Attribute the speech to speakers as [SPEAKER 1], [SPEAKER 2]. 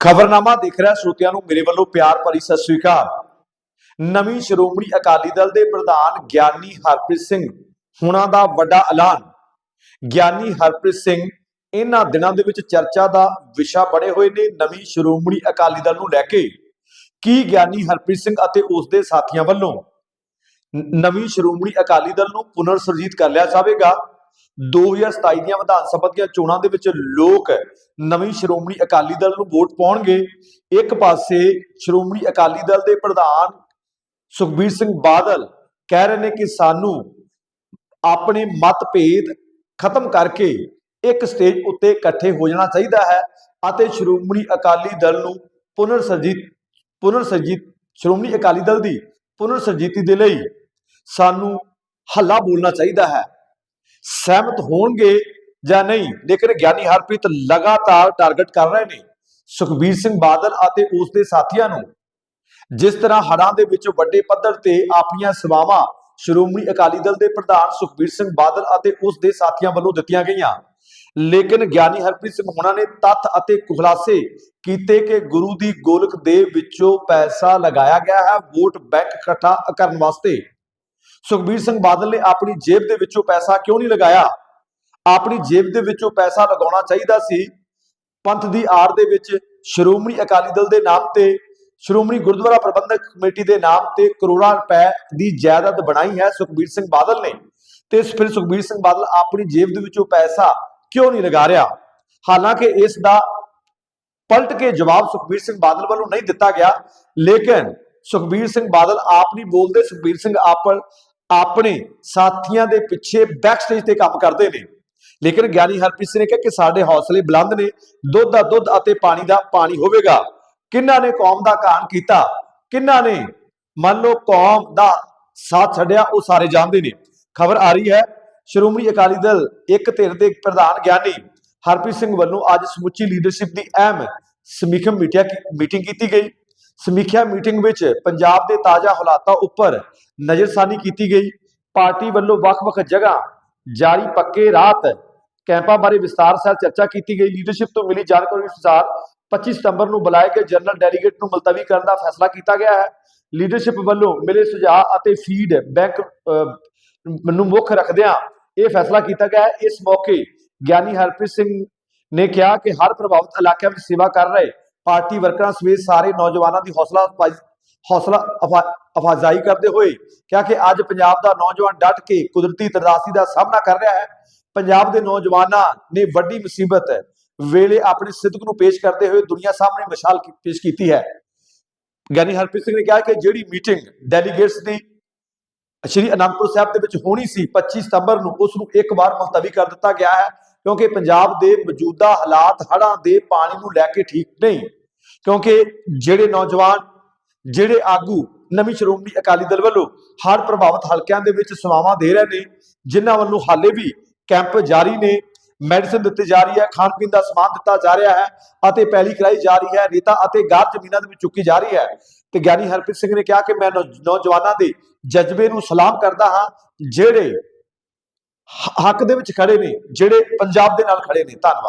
[SPEAKER 1] ਖਬਰਨਾਮਾ ਦੇਖ ਰਿਹਾ ਸਰੋਤਿਆਂ ਨੂੰ ਮੇਰੇ ਵੱਲੋਂ ਪਿਆਰ ਭਰੀ ਸਤਿ ਸ੍ਰੀ ਅਕਾਲ। ਨਵੀਂ ਸ਼੍ਰੋਮਣੀ ਅਕਾਲੀ ਦਲ ਦੇ ਪ੍ਰਧਾਨ ਗਿਆਨੀ ਹਰਪ੍ਰੀਤ ਸਿੰਘ ਹੁਣਾਂ ਦਾ ਵੱਡਾ ਐਲਾਨ। ਗਿਆਨੀ ਹਰਪ੍ਰੀਤ ਸਿੰਘ, ਇਹਨਾਂ ਦਿਨਾਂ ਦੇ ਵਿੱਚ ਚਰਚਾ ਦਾ ਵਿਸ਼ਾ ਬਣੇ ਹੋਏ ਨੇ ਨਵੀਂ ਸ਼੍ਰੋਮਣੀ ਅਕਾਲੀ ਦਲ ਨੂੰ ਲੈ ਕੇ। ਕੀ ਗਿਆਨੀ ਹਰਪ੍ਰੀਤ ਸਿੰਘ ਅਤੇ ਉਸ ਦੇ ਸਾਥੀਆਂ ਵੱਲੋਂ ਨਵੀਂ ਸ਼੍ਰੋਮਣੀ ਅਕਾਲੀ ਦਲ ਨੂੰ ਪੁਨਰ ਸੁਰਜੀਤ ਕਰ ਲਿਆ ਜਾਵੇਗਾ? 2027 ਦੀਆਂ ਵਿਧਾਨ ਸਭਾ ਦੀਆਂ ਚੋਣਾਂ ਦੇ ਵਿੱਚ ਲੋਕ ਨਵੀਂ ਸ਼੍ਰੋਮਣੀ ਅਕਾਲੀ ਦਲ ਨੂੰ ਵੋਟ ਪਾਉਣਗੇ। ਇੱਕ ਪਾਸੇ ਸ਼੍ਰੋਮਣੀ ਅਕਾਲੀ ਦਲ ਦੇ ਪ੍ਰਧਾਨ ਸੁਖਬੀਰ ਸਿੰਘ ਬਾਦਲ ਕਹਿ ਰਹੇ ਨੇ ਕਿ ਸਾਨੂੰ ਆਪਣੇ ਮਤਭੇਦ ਖਤਮ ਕਰਕੇ ਇੱਕ ਸਟੇਜ ਉੱਤੇ ਇਕੱਠੇ ਹੋ ਜਾਣਾ ਚਾਹੀਦਾ ਹੈ ਅਤੇ ਸ਼੍ਰੋਮਣੀ ਅਕਾਲੀ ਦਲ ਨੂੰ ਪੁਨਰ ਸਰਜੀਤ ਪੁਨਰ ਸਰਜੀਤ ਸ਼੍ਰੋਮਣੀ ਅਕਾਲੀ ਦਲ ਦੀ ਪੁਨਰ ਸਰਜੀਤੀ ਦੇ ਲਈ ਸਾਨੂੰ ਹੱਲਾ ਬੋਲਣਾ ਚਾਹੀਦਾ ਹੈ। ਸਹਿਮਤ ਹੋਣਗੇ ਜਾਂ ਨਹੀਂ, ਲੇਕਿਨ ਗਿਆਨੀ ਹਰਪ੍ਰੀਤ ਲਗਾਤਾਰ ਟਾਰਗੇਟ ਕਰ ਰਹੇ ਨੇ। ਸੁਖਬੀਰ ਸਿੰਘ ਬਾਦਲ ਅਤੇ ਉਸ ਦੇ ਸਾਥੀਆਂ ਨੂੰ। ਜਿਸ ਤਰ੍ਹਾਂ ਹੜ੍ਹਾਂ ਦੇ ਵਿੱਚ ਵੱਡੇ ਪੱਧਰ ਤੇ ਆਪਣੀਆਂ ਸੇਵਾਵਾਂ ਸ਼੍ਰੋਮਣੀ ਅਕਾਲੀ ਦਲ ਦੇ ਪ੍ਰਧਾਨ ਸੁਖਬੀਰ ਸਿੰਘ ਬਾਦਲ ਅਤੇ ਉਸ ਦੇ ਸਾਥੀਆਂ ਵੱਲੋਂ ਦਿੱਤੀਆਂ ਗਈਆਂ। ਲੇਕਿਨ ਗਿਆਨੀ ਹਰਪ੍ਰੀਤ ਸਿੰਘ ਹੁਣਾਂ ਨੇ ਤੱਥ ਅਤੇ ਖੁਲਾਸੇ ਕੀਤੇ ਕਿ ਗੁਰੂ ਦੀ ਗੋਲਕ ਦੇ ਵਿੱਚੋਂ ਪੈਸਾ ਲਗਾਇਆ ਗਿਆ ਹੈ, ਵੋਟ ਬੈਂਕ ਇਕੱਠਾ ਕਰਨ ਵਾਸਤੇ। ਸੁਖਬੀਰ ਸਿੰਘ ਬਾਦਲ ਨੇ ਆਪਣੀ ਜੇਬ ਦੇ ਵਿੱਚੋਂ ਪੈਸਾ ਕਿਉਂ ਨਹੀਂ ਲਗਾਇਆ? ਆਪਣੀ ਜੇਬ ਦੇ ਵਿੱਚੋਂ ਪੈਸਾ ਲਗਾਉਣਾ ਚਾਹੀਦਾ ਸੀ। ਪੰਥ ਦੀ ਆੜ ਦੇ ਵਿੱਚ ਸ਼੍ਰੋਮਣੀ ਅਕਾਲੀ ਦਲ ਦੇ ਨਾਮ ਤੇ, ਸ਼੍ਰੋਮਣੀ ਗੁਰਦੁਆਰਾ ਪ੍ਰਬੰਧਕ ਕਮੇਟੀ ਦੇ ਨਾਮ ਤੇ ਕਰੋੜਾਂ ਰੁਪਏ ਦੀ ਜਾਇਦਾਦ ਬਣਾਈ ਹੈ ਸੁਖਬੀਰ ਸਿੰਘ ਬਾਦਲ ਨੇ। ਤੇ ਫਿਰ ਸੁਖਬੀਰ ਸਿੰਘ ਬਾਦਲ ਆਪਣੀ ਜੇਬ ਦੇ ਵਿੱਚੋਂ ਪੈਸਾ ਕਿਉਂ ਨਹੀਂ ਲਗਾ ਰਿਹਾ? ਹਾਲਾਂਕਿ ਇਸ ਦਾ ਪਲਟ ਕੇ ਜਵਾਬ ਸੁਖਬੀਰ ਸਿੰਘ ਬਾਦਲ ਵੱਲੋਂ ਨਹੀਂ ਦਿੱਤਾ ਗਿਆ। ਲੇਕਿਨ ਸੁਖਬੀਰ ਸਿੰਘ ਬਾਦਲ ਆਪ ਨਹੀਂ ਬੋਲਦੇ। ਸੁਖਬੀਰ ਸਿੰਘ ਆਪ ਆਪਣੇ ਸਾਥੀਆਂ ਦੇ ਪਿੱਛੇ ਬੈਕ ਸਟੇਜ ਤੇ ਕੰਮ ਕਰਦੇ ਨੇ। ਲੇਕਿਨ ਗਿਆਨੀ ਹਰਪ੍ਰੀਤ ਸਿੰਘ ਨੇ ਕਿਹਾ ਕਿ ਸਾਡੇ ਹੌਸਲੇ ਬੁਲੰਦ ਨੇ, ਦੁੱਧ ਦਾ ਦੁੱਧ ਅਤੇ ਪਾਣੀ ਦਾ ਪਾਣੀ ਹੋਵੇਗਾ। ਕਿੰਨਾਂ ਨੇ ਕੌਮ ਦਾ ਕਾਣ ਕੀਤਾ? ਕਿੰਨਾਂ ਨੇ? ਮੰਨ ਲਓ ਕੌਮ ਦਾ ਸਾਥ ਛੱਡਿਆ, ਉਹ ਸਾਰੇ ਜਾਣਦੇ ਨੇ। ਖਬਰ ਆ ਰਹੀ ਹੈ, ਸ਼੍ਰੋਮਣੀ ਅਕਾਲੀ ਦਲ ਇੱਕ ਧਿਰ ਦੇ ਪ੍ਰਧਾਨ ਗਿਆਨੀ ਹਰਪ੍ਰੀਤ ਸਿੰਘ ਵੱਲੋਂ ਅੱਜ ਸਮੁੱਚੀ ਲੀਡਰਸ਼ਿਪ ਦੀ ਅਹਿਮ ਸਮੀਖਿਆ ਮੀਟਿਆ ਮੀਟਿੰਗ ਕੀਤੀ ਗਈ। ਸਮੀਖਿਆ ਮੀਟਿੰਗ ਵਿੱਚ ਪੰਜਾਬ ਦੇ ਤਾਜ਼ਾ ਹਾਲਾਤਾਂ ਉੱਪਰ ਨਜ਼ਰਸਾਨੀ ਕੀਤੀ ਗਈ। ਪਾਰਟੀ ਵੱਲੋਂ ਵੱਖ-ਵੱਖ ਜਗ੍ਹਾ ਜਾਰੀ ਪੱਕੇ ਰਾਤ ਕੈਂਪਾਂ ਬਾਰੇ ਵਿਸਤਾਰ ਸਹਿਤ ਚਰਚਾ ਕੀਤੀ ਗਈ। ਲੀਡਰਸ਼ਿਪ ਤੋਂ ਮਿਲੀ ਜਾਣਕਾਰੀ ਅਨੁਸਾਰ 25 ਸਤੰਬਰ ਨੂੰ ਬੁਲਾਏ ਗਏ ਜਨਰਲ ਡੈਲੀਗੇਟ ਨੂੰ ਮੁਲਤਵੀ ਕਰਨ ਦਾ ਫੈਸਲਾ ਕੀਤਾ ਗਿਆ ਹੈ। ਲੀਡਰਸ਼ਿਪ ਵੱਲੋਂ ਮਿਲੇ ਸੁਝਾਅ ਅਤੇ ਫੀਡ ਬੈਂਕ ਨੂੰ ਮੁੱਖ ਰੱਖਦਿਆਂ ਇਹ ਫੈਸਲਾ ਕੀਤਾ ਗਿਆ ਹੈ। ਇਸ ਮੌਕੇ ਗਿਆਨੀ ਹਰਪ੍ਰੀਤ ਸਿੰਘ ਨੇ ਕਿਹਾ ਕਿ ਹਰ ਪ੍ਰਭਾਵਿਤ ਇਲਾਕਿਆਂ ਵਿੱਚ ਸੇਵਾ ਕਰ ਰਹੇ ਪਾਰਟੀ ਵਰਕਰਾਂ ਸਮੇਤ ਸਾਰੇ ਨੌਜਵਾਨਾਂ ਦੀ ਹੌਸਲਾ ਹੌਸਲਾ ਅਫਜ਼ਾਈ ਕਰਦੇ ਹੋਏ ਕਿਹਾ ਕਿ ਅੱਜ ਪੰਜਾਬ ਦਾ ਨੌਜਵਾਨ ਡਟ ਕੇ ਕੁਦਰਤੀ ਤਰਾਸੀ ਦਾ ਸਾਹਮਣਾ ਕਰ ਰਿਹਾ ਹੈ। ਪੰਜਾਬ ਦੇ ਨੌਜਵਾਨਾਂ ਨੇ ਵੱਡੀ ਮੁਸੀਬਤ ਵੇਲੇ ਆਪਣੀ ਸਿੱਧਕ ਨੂੰ ਪੇਸ਼ ਕਰਦੇ ਹੋਏ ਦੁਨੀਆ ਸਾਹਮਣੇ ਮਿਸਾਲ ਪੇਸ਼ ਕੀਤੀ ਹੈ। ਗਿਆਨੀ ਹਰਪ੍ਰੀਤ ਸਿੰਘ ਨੇ ਕਿਹਾ ਕਿ ਜਿਹੜੀ ਮੀਟਿੰਗ ਡੈਲੀਗੇਟਸ ਦੀ ਸ਼੍ਰੀ ਅਨੰਦਪੁਰ ਸਾਹਿਬ ਦੇ ਵਿੱਚ ਹੋਣੀ ਸੀ 25 ਸਤੰਬਰ ਨੂੰ ਉਸ ਨੂੰ ਇੱਕ ਵਾਰ ਮੁਲਤਵੀ ਕਰ ਦਿੱਤਾ ਗਿਆ ਹੈ। ਕਿਉਂਕਿ ਪੰਜਾਬ ਦੇ ਮੌਜੂਦਾ ਹਾਲਾਤ ਹੜ੍ਹਾਂ ਦੇ ਪਾਣੀ ਨੂੰ ਲੈ ਕੇ ਠੀਕ ਨਹੀਂ। ਕਿਉਂਕਿ ਜਿਹੜੇ ਨੌਜਵਾਨ, ਜਿਹੜੇ ਆਗੂ, ਨਵੀਂ ਸ਼੍ਰੋਮਣੀ ਅਕਾਲੀ ਦਲ ਵੱਲੋਂ ਹੜ੍ਹ ਪ੍ਰਭਾਵਿਤ ਹਲਕਿਆਂ ਦੇ ਵਿੱਚ ਸੇਵਾਵਾਂ ਦੇ ਰਹੇ ਨੇ, ਜਿਨ੍ਹਾਂ ਵੱਲੋਂ ਹਾਲੇ ਵੀ ਕੈਂਪ ਜਾਰੀ ਨੇ, ਮੈਡੀਸਨ ਦਿੱਤੀ ਜਾ ਰਹੀ ਹੈ, ਖਾਣ ਪੀਣ ਦਾ ਸਮਾਨ ਦਿੱਤਾ ਜਾ ਰਿਹਾ ਹੈ ਅਤੇ ਪੈਲੀ ਕਰਾਈ ਜਾ ਰਹੀ ਹੈ, ਰੇਤਾ ਅਤੇ ਗਾਰ ਜ਼ਮੀਨਾਂ ਦੇ ਵਿੱਚ ਚੁੱਕੀ ਜਾ ਰਹੀ ਹੈ। ਤੇ ਗਿਆਨੀ ਹਰਪ੍ਰੀਤ ਸਿੰਘ ਨੇ ਕਿਹਾ ਕਿ ਮੈਂ ਨੌ- ਨੌਜਵਾਨਾਂ ਦੇ ਜਜ਼ਬੇ ਨੂੰ ਸਲਾਮ ਕਰਦਾ ਹਾਂ, ਜਿਹੜੇ ਹੱਕ ਦੇ ਵਿੱਚ ਖੜੇ ਨੇ ਜਿਹੜੇ ਪੰਜਾਬ ਦੇ ਨਾਲ ਖੜੇ ਨੇ। ਧੰਨਵਾਦ।